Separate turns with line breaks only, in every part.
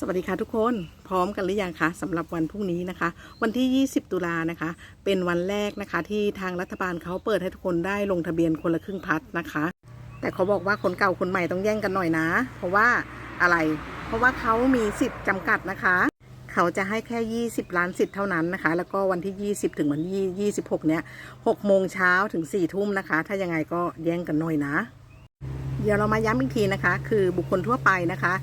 สวัสดีค่ะทุกคนพร้อมกันหรือยังคะสำหรับวันพรุ่งนี้นะคะ วันที่ 20 ตุลานะคะ เป็นวันแรกนะคะ ที่ทางรัฐบาลเขาเปิดให้ทุกคนได้ลงทะเบียนคนละครึ่งพัดนะคะ แต่เขาบอกว่าคนเก่าคนใหม่ต้องแย่งกันหน่อยนะ เพราะว่าอะไร เพราะว่าเขามีสิทธิ์จำกัดนะคะ เขาจะให้แค่ 20 ล้านสิทธิ์เท่านั้นนะคะ แล้วก็วันที่ 20 ถึงวันที่ 26 เนี่ย6โมงเช้าถึง4ทุ่มนะคะ ถ้ายังไงก็แย่งกันหน่อยนะ เดี๋ยวเรามาย้ำอีกทีนะคะ คือบุคคลทั่วไปนะคะ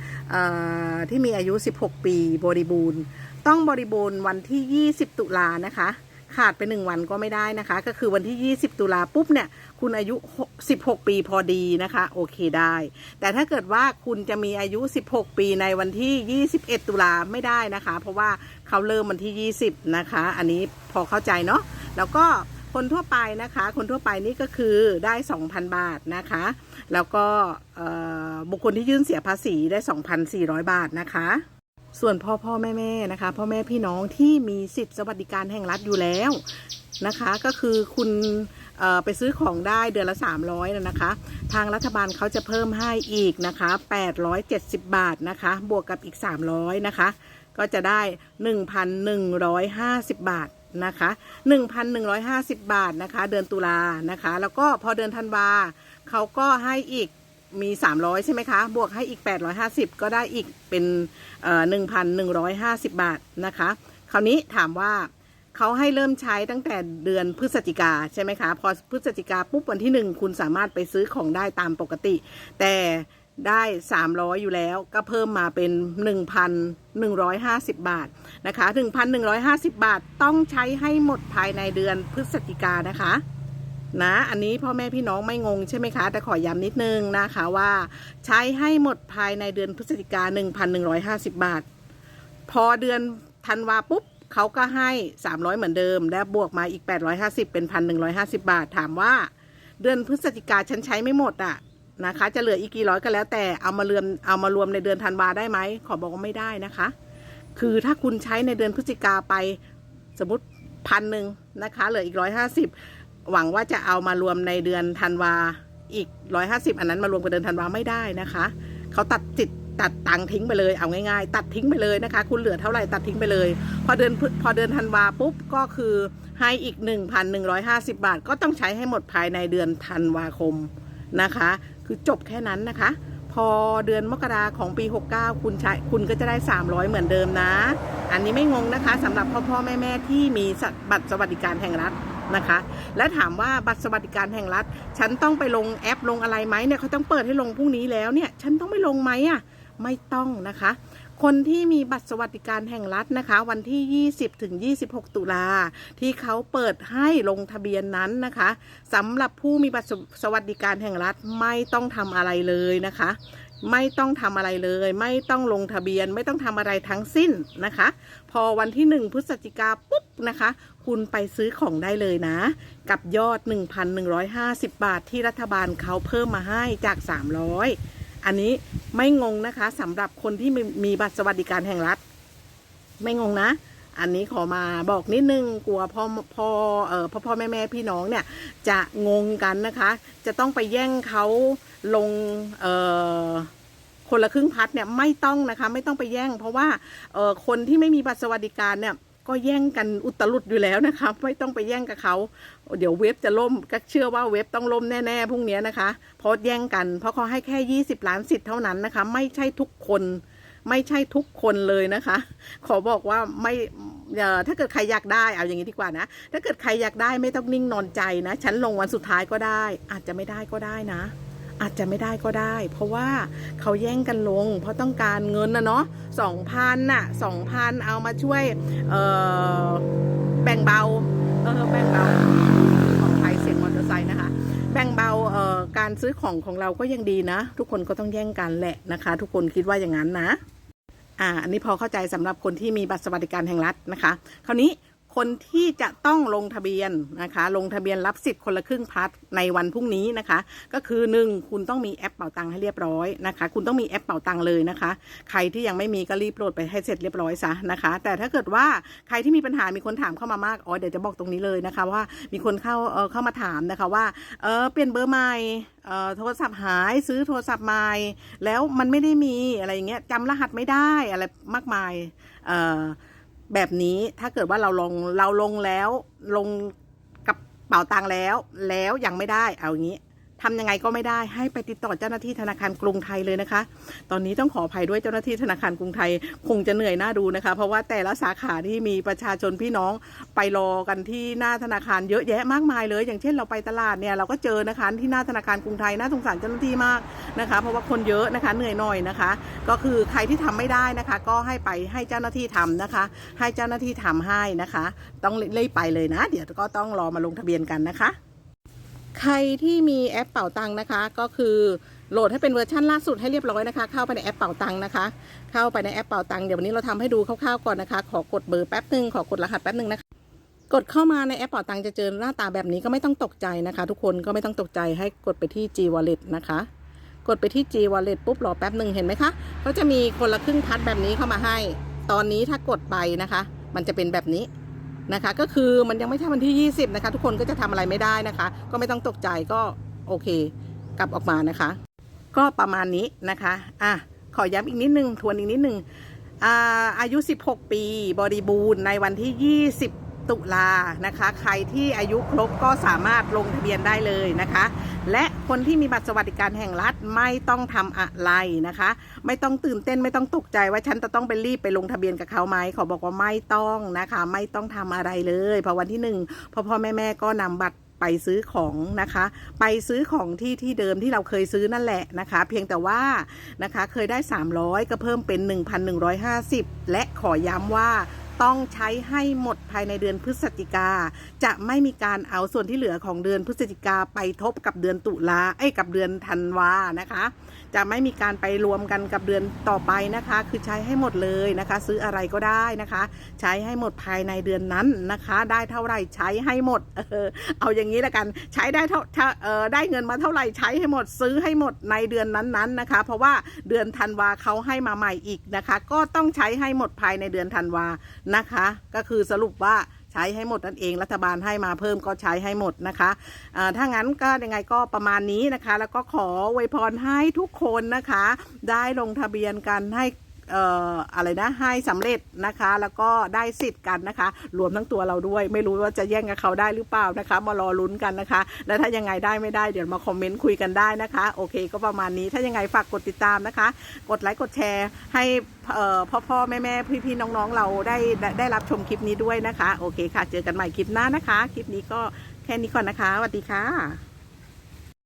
ที่มีอายุ 16 ปีบริบูรณ์ ต้องบริบูรณ์วันที่ 20 ตุลานะคะ ขาดไป 1 วันก็ไม่ได้นะคะ ก็คือวันที่ 20 ตุลาปุ๊บเนี่ย คุณอายุ 16 ปีพอดีนะคะ โอเคได้ แต่ถ้าเกิดว่าคุณจะมีอายุ 16 ปีในวันที่ 21 ตุลาไม่ได้นะคะ เพราะว่าเขาเริ่มวันที่ 20 นะคะ อันนี้พอเข้าใจเนาะแล้วก็ คนทั่วไปนะคะ คนทั่วไปนี่ก็คือได้ 2,000 บาทนะคะ แล้วก็บุคคลที่ยื่นเสียภาษีได้ 2,400 บาทนะคะ ส่วนพ่อพ่อแม่แม่นะคะ พ่อแม่พี่น้องที่มีสิทธิสวัสดิการแห่งรัฐอยู่แล้วนะคะ ก็คือคุณไปซื้อของได้เดือนละ 300นะนะคะ ทางรัฐบาลเขาจะเพิ่มให้อีกนะคะ 870 บาทนะคะ บวกกับอีก 300 นะคะ ก็จะได้ 1,150 บาท นะคะ 1,150 บาทนะคะ เดือนตุลานะคะ แล้วก็พอเดือนธันวาเขาก็ให้อีกมี 300 ใช่ไหมคะ บวกให้อีก 850 ก็ได้อีกเป็นเอ่อ1,150บาทนะคะ คราวนี้ถามว่าเขาให้เริ่มใช้ตั้งแต่เดือนพฤศจิกาใช่ไหมคะ พอพฤศจิกาปุ๊บวันที่ 1 คุณสามารถไปซื้อของได้ตามปกติ แต่ ได้ 300 อยู่แล้วก็เพิ่มมาเป็น 1,150 บาทนะคะ 1,150 บาทต้องใช้ให้หมดภายในเดือนพฤศจิกานะคะ นะ อันนี้พ่อแม่พี่น้องไม่งงใช่ไหมคะ แต่ขอย้ำนิดนึงนะคะว่า ใช้ให้หมดภายในเดือนพฤศจิกา 1,150 บาท พอเดือนธันวาปุ๊บเขาก็ให้ 300 เหมือนเดิม และบวกมาอีก 850 เป็น 1,150 บาท ถามว่า เดือนพฤศจิกาฉันใช้ไม่หมดอะ นะคะ จะเหลืออีกกี่ร้อยก็แล้วแต่เอามารวมเอามารวมในเดือนธันวาได้ไหมขอบอกว่าไม่ได้นะคะ คือถ้าคุณใช้ในเดือนพฤศจิกาไปสมมติพันหนึ่งนะคะ เหลืออีกร้อยห้าสิบหวังว่าจะเอามารวมในเดือนธันวาอีกร้อยห้าสิบอันนั้นมารวมกับเดือนธันวาไม่ได้นะคะเขาตัดจิตตัดตังทิ้งไปเลยเอาง่ายๆ ตัดทิ้งไปเลยนะคะ คุณเหลือเท่าไหร่ตัดทิ้งไปเลย พอเดือนพฤพอเดือนธันวาปุ๊บก็คือให้อีก 1,150 บาท ก็ต้องใช้ให้หมดภายในเดือนธันวาคมนะคะ คือจบแค่นั้นนะคะ พอเดือนมกราของปี 69 คุณใช้คุณก็จะได้ 300 เหมือนเดิมนะ อันนี้ไม่งงนะคะสำหรับพ่อพ่อแม่แม่ที่มีบัตรสวัสดิการแห่งรัฐนะคะ และถามว่าบัตรสวัสดิการแห่งรัฐ ฉันต้องไปลงแอปลงอะไรไหมเนี่ยเขาต้องเปิดให้ลงพรุ่งนี้แล้วเนี่ย ฉันต้องไปลงไหมอะไม่ต้องนะคะ คนที่มีบัตรสวัสดิการแห่งรัฐนะคะ วันที่ 20ถึง26 ตุลาที่เขาเปิดให้ลงทะเบียนนั้นนะคะสำหรับผู้มีบัตรสวัสดิการแห่งรัฐไม่ต้องทำอะไรเลยนะคะ ไม่ต้องทำอะไรเลย ไม่ต้องลงทะเบียน ไม่ต้องทำอะไรทั้งสิ้นนะคะ พอวันที่ 1 พฤศจิกาปุ๊บนะคะ คุณไปซื้อของได้เลยนะ กับยอด 1,150 บาทที่รัฐบาลเขาเพิ่มมาให้จาก 300 อันนี้ไม่งงนะคะสำหรับคนที่มีมบัตรสวัสดิการแห่งรัฐ ไม่งงนะ อันนี้ขอมาบอกนิดนึงกลัวพ่อพ่อเอ่อพ่อพ่อแม่แม่พี่น้องเนี่ย จะงงกันนะคะ จะต้องไปแย่งเขาลงเอ่อคนละครึ่งพัดเนี่ยไม่ต้องนะคะ ไม่ต้องไปแย่ง เพราะว่าเอ่อคนที่ไม่มีบัตรสวัสดิการเนี่ย ก็แย่งกันอุตลุดอยู่แล้วนะคะไม่ต้องไปแย่งกับเขา เดี๋ยวเว็บจะล่มก็เชื่อว่าเว็บต้องล่มแน่ๆพรุ่งนี้นะคะเพราะแย่งกัน เพราะเขาให้แค่ 20 ล้านสิทธิ์เท่านั้นนะคะ ไม่ใช่ทุกคน ไม่ใช่ทุกคนเลยนะคะ ขอบอกว่าไม่เอ่อถ้าเกิดใครอยากได้เอาอย่างนี้ดีกว่านะ ถ้าเกิดใครอยากได้ไม่ต้องนิ่งนอนใจนะ ฉันลงวันสุดท้ายก็ได้ อาจจะไม่ได้ก็ได้นะ อาจจะไม่ได้ก็ได้ เพราะว่าเขาแย่งกันลง เพราะต้องการเงินนะเนาะสองพันน่ะสองพันเอามาช่วยเออแบ่งเบาเออแบ่งเบาของไทยเสียงมอเตอร์ไซค์นะคะแบ่งเบาเอ่อการซื้อของของเราก็ยังดีนะ ทุกคนก็ต้องแย่งกันแหละนะคะ ทุกคนคิดว่าอย่างนั้นนะอ่าอันนี้พอเข้าใจสำหรับคนที่มีบัตรสวัสดิการแห่งรัฐนะคะ คราวนี้ คนที่จะต้องลงทะเบียนนะคะ ลงทะเบียนรับสิทธิ์คนละครึ่งพัดในวันพรุ่งนี้นะคะ ก็คือหนึ่งคุณต้องมีแอปเป่าตังค์ให้เรียบร้อยนะคะ คุณต้องมีแอปเป่าตังค์เลยนะคะ ใครที่ยังไม่มีก็รีบโหลดไปให้เสร็จเรียบร้อยซะนะคะ แต่ถ้าเกิดว่าใครที่มีปัญหามีคนถามเข้ามามากอ๋อเดี๋ยวจะบอกตรงนี้เลยนะคะ ว่ามีคนเข้าเออเข้ามาถามนะคะว่าเออเปลี่ยนเบอร์ใหม่เอ่อโทรศัพท์หายซื้อโทรศัพท์ใหม่แล้วมันไม่ได้มีอะไรอย่างเงี้ยจำรหัสไม่ได้อะไรมากมายเอ่อ แบบนี้ถ้าเกิดว่าเราลงเราลงแล้วลงกับเป๋าตังค์แล้วแล้วยังไม่ได้เอาอย่างนี้ ทำยังไงก็ไม่ได้ให้ไปติดต่อเจ้าหน้าที่ธนาคารกรุงไทยเลยนะคะ ตอนนี้ต้องขออภัยด้วยเจ้าหน้าที่ธนาคารกรุงไทยคงจะเหนื่อยหน้าดูนะคะ เพราะว่าแต่ละสาขาที่มีประชาชนพี่น้องไปรอกันที่หน้าธนาคารเยอะแยะมากมายเลย อย่างเช่นเราไปตลาดเนี่ยเราก็เจอนะคะที่หน้าธนาคารกรุงไทยน่าสงสารเจ้าหน้าที่มากนะคะ เพราะว่าคนเยอะนะคะเหนื่อยหน่อยนะคะ ก็คือใครที่ทำไม่ได้นะคะ ก็ให้ไปให้เจ้าหน้าที่ทำนะคะ ให้เจ้าหน้าที่ทำให้นะคะ ต้องรีบไปเลยนะ เดี๋ยวก็ต้องรอมาลงทะเบียนกันนะคะ ใครที่มีแอปเป่าตังค์นะคะ ก็คือโหลดให้เป็นเวอร์ชันล่าสุดให้เรียบร้อยนะคะ เข้าไปในแอปเป่าตังนะคะ เข้าไปในแอปเป่าตังเดี๋ยววันนี้เราทำให้ดูคร่าวๆก่อนนะคะ ขอกดเบอร์แป๊บหนึ่งขอกดรหัสแป๊บหนึ่งนะคะกดเข้ามาในแอปเป่าตังจะเจอหน้าตาแบบนี้ก็ไม่ต้องตกใจนะคะ ทุกคนก็ไม่ต้องตกใจให้กดไปที่ G Wallet นะคะ กดไปที่ G Wallet ปุ๊บรอแป๊บหนึ่งเห็นไหมคะก็จะมีคนละครึ่งพัดแบบนี้เข้ามาให้ ตอนนี้ถ้ากดไปนะคะ มันจะเป็นแบบนี้ นะคะ ก็คือมันยังไม่ใช่วันที่ 20 นะคะ ทุกคนก็จะทำอะไรไม่ได้นะคะ ก็ไม่ต้องตกใจก็โอเค กลับออกมานะคะ ก็ประมาณนี้นะคะอะขอย้ำอีกนิดนึงทวนอีกนิดนึงอ่าอายุ 16 ปี บริบูรณ์ในวันที่ 20 ตุลานะคะ ใครที่อายุครบก็สามารถลงทะเบียนได้เลยนะคะ และคนที่มีบัตรสวัสดิการแห่งรัฐไม่ต้องทำอะไรนะคะ ไม่ต้องตื่นเต้นไม่ต้องตกใจว่าฉันจะต้องไปรีบไปลงทะเบียนกับเขาไหมเขาบอกว่าไม่ต้องนะคะ ไม่ต้องทำอะไรเลยพอวันที่หนึ่งพ่อพ่อแม่แม่ก็นำบัตรไปซื้อของนะคะ ไปซื้อของที่ที่เดิมที่เราเคยซื้อนั่นแหละนะคะ เพียงแต่ว่านะคะเคยได้ 300 ก็เพิ่มเป็น 1,150 และขอย้ำว่า ต้องใช้ให้หมดภายในเดือนพฤศจิกา จะไม่มีการเอาส่วนที่เหลือของเดือนพฤศจิกาไปทบกับเดือนตุลาเอ้ยกับเดือนธันวานะคะ จะไม่มีการไปรวมกันกับเดือนต่อไปนะคะ คือใช้ให้หมดเลยนะคะ ซื้ออะไรก็ได้นะคะ ใช้ให้หมดภายในเดือนนั้นนะคะ ได้เท่าไหร่ใช้ให้หมดเออเอาอย่างนี้ละกันใช้ได้เท่าเออได้เงินมาเท่าไหร่ใช้ให้หมดซื้อให้หมดในเดือนนั้นๆนะคะ เพราะว่าเดือนธันวาเขาให้มาใหม่อีกนะคะ ก็ต้องใช้ให้หมดภายในเดือนธันวานะคะ ก็คือสรุปว่าใช้ให้หมดนั่นเองรัฐบาลให้มาเพิ่มก็ใช้ให้หมดนะคะอ่าถ้างั้นก็ยังไงก็ประมาณนี้นะคะ แล้วก็ขออวยพรให้ทุกคนนะคะ ได้ลงทะเบียนกันให้ เอ่ออะไรนะให้สำเร็จนะคะ แล้วก็ได้สิทธิ์กันนะคะ รวมทั้งตัวเราด้วย ไม่รู้ว่าจะแย่งกับเขาได้หรือเปล่านะคะ มารอลุ้นกันนะคะ แล้วถ้ายังไงได้ไม่ได้เดี๋ยวมาคอมเมนต์คุยกันได้นะคะ โอเค ก็ประมาณนี้ถ้ายังไงฝากกดติดตามนะคะ กดไลค์กดแชร์ ให้พ่อพ่อแม่แม่พี่พี่น้องๆ เราได้ได้รับชมคลิปนี้ด้วยนะคะ โอเคค่ะ เจอกันใหม่คลิปหน้านะคะ คลิปนี้ก็แค่นี้ก่อนนะคะสวัสดีค่ะ